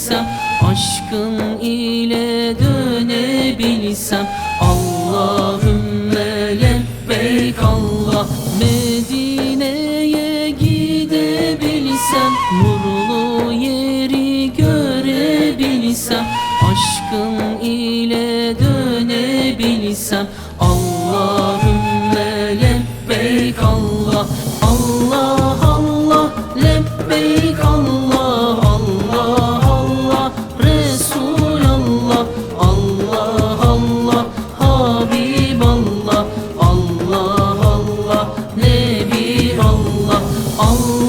dönebilsem Aşkın ile dönebilsem Allahümme lebbeyk Allah Medine'ye gidebilsem Nurlu yeri görebilsem Aşkın ile dönebilsem Allah Allah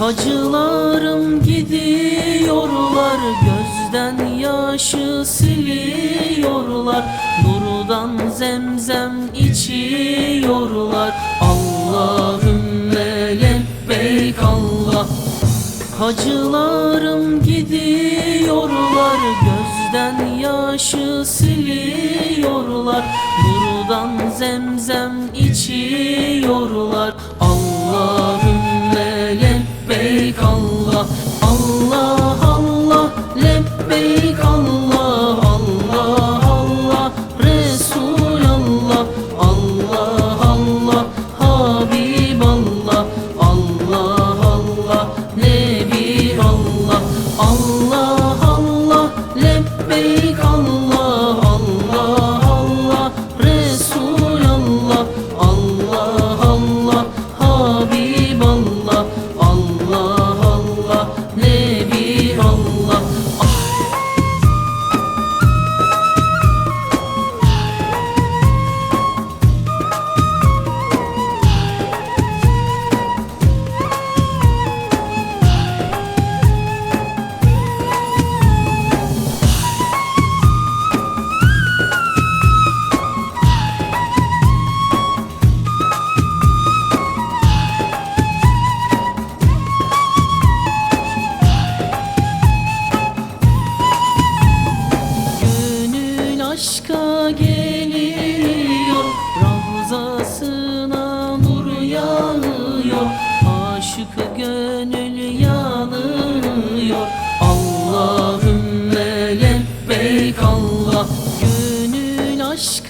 Hacılarım gidiyorlar Gözden yaşı siliyorlar. Nurdan zemzem içiyorlar. Allahümme lebbeyk Allah. Hacılarım gidiyorlar Gözden yaşı siliyorlar. Nurdan zemzem içiyorlar. Allahümme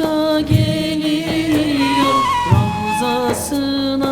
aşka geliyor Ravzasına